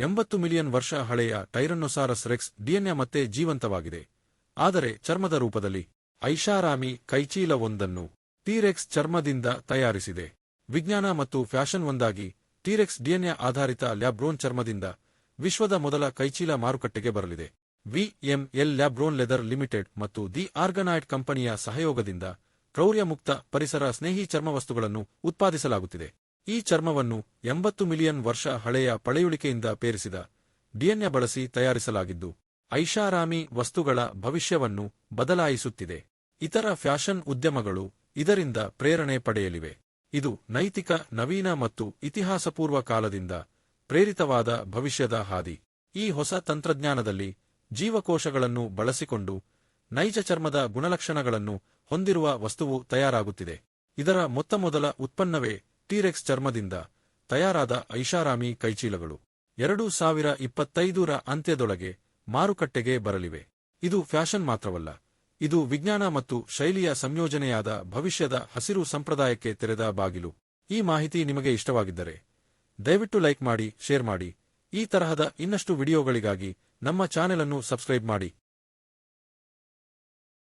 ಎಂಬತ್ತು ಮಿಲಿಯನ್ ವರ್ಷ ಹಳೆಯ ಟೈರನ್ನೊಸಾರಸ್ ರೆಕ್ಸ್ ಡಿಎನ್ಎ ಮತ್ತೆ ಜೀವಂತವಾಗಿದೆ. ಆದರೆ ಚರ್ಮದ ರೂಪದಲ್ಲಿ ಐಷಾರಾಮಿ ಕೈಚೀಲವೊಂದನ್ನು ಟೀರೆಕ್ಸ್ ಚರ್ಮದಿಂದ ತಯಾರಿಸಿದೆ. ವಿಜ್ಞಾನ ಮತ್ತು ಫ್ಯಾಷನ್ ಒಂದಾಗಿ ಟೀರೆಕ್ಸ್ ಡಿಎನ್ಎ ಆಧಾರಿತ ಲ್ಯಾಬ್ರೋನ್ ಚರ್ಮದಿಂದ ವಿಶ್ವದ ಮೊದಲ ಕೈಚೀಲ ಮಾರುಕಟ್ಟೆಗೆ ಬರಲಿದೆ. ವಿಎಂಎಲ್ ಲ್ಯಾಬ್ರೋನ್ ಲೆದರ್ ಲಿಮಿಟೆಡ್ ಮತ್ತು ದಿ ಆರ್ಗನಾಯ್ಡ್ ಕಂಪನಿಯ ಸಹಯೋಗದಿಂದ ಕ್ರೌರ್ಯಮುಕ್ತ ಪರಿಸರ ಸ್ನೇಹಿ ಚರ್ಮವಸ್ತುಗಳನ್ನು ಉತ್ಪಾದಿಸಲಾಗುತ್ತಿದೆ. ಈ ಚರ್ಮವನ್ನು ಎಂಬತ್ತು ಮಿಲಿಯನ್ ವರ್ಷ ಹಳೆಯ ಪಳೆಯುಳಿಕೆಯಿಂದ ಪೇರಿಸಿದ ಡಿಎನ್ಎ ಬಳಸಿ ತಯಾರಿಸಲಾಗಿದ್ದು, ಐಷಾರಾಮಿ ವಸ್ತುಗಳ ಭವಿಷ್ಯವನ್ನು ಬದಲಾಯಿಸುತ್ತಿದೆ. ಇತರ ಫ್ಯಾಷನ್ ಉದ್ಯಮಗಳು ಇದರಿಂದ ಪ್ರೇರಣೆ ಪಡೆಯಲಿವೆ. ಇದು ನೈತಿಕ, ನವೀನ ಮತ್ತು ಇತಿಹಾಸಪೂರ್ವ ಕಾಲದಿಂದ ಪ್ರೇರಿತವಾದ ಭವಿಷ್ಯದ ಹಾದಿ. ಈ ಹೊಸ ತಂತ್ರಜ್ಞಾನದಲ್ಲಿ ಜೀವಕೋಶಗಳನ್ನು ಬಳಸಿಕೊಂಡು ನೈಜ ಚರ್ಮದ ಗುಣಲಕ್ಷಣಗಳನ್ನು ಹೊಂದಿರುವ ವಸ್ತುವು ತಯಾರಾಗುತ್ತಿದೆ. ಇದರ ಮೊತ್ತಮೊದಲ ಉತ್ಪನ್ನವೇ ಟೀರೆಕ್ಸ್ ಚರ್ಮದಿಂದ ತಯಾರಾದ ಐಷಾರಾಮಿ ಕೈಚೀಲಗಳು. ಎರಡು ಸಾವಿರ ಇಪ್ಪತ್ತೈದರ ಅಂತ್ಯದೊಳಗೆ ಮಾರುಕಟ್ಟೆಗೆ ಬರಲಿವೆ. ಇದು ಫ್ಯಾಷನ್ ಮಾತ್ರವಲ್ಲ, ಇದು ವಿಜ್ಞಾನ ಮತ್ತು ಶೈಲಿಯ ಸಂಯೋಜನೆಯಾದ ಭವಿಷ್ಯದ ಹಸಿರು ಸಂಪ್ರದಾಯಕ್ಕೆ ತೆರೆದ ಬಾಗಿಲು. ಈ ಮಾಹಿತಿ ನಿಮಗೆ ಇಷ್ಟವಾಗಿದ್ದರೆ, ದಯವಿಟ್ಟು ಲೈಕ್ ಮಾಡಿ, ಶೇರ್ ಮಾಡಿ. ಈ ತರಹದ ಇನ್ನಷ್ಟು ವಿಡಿಯೋಗಳಿಗಾಗಿ ನಮ್ಮ ಚಾನೆಲ್ ಅನ್ನು ಸಬ್ಸ್ಕ್ರೈಬ್ ಮಾಡಿ.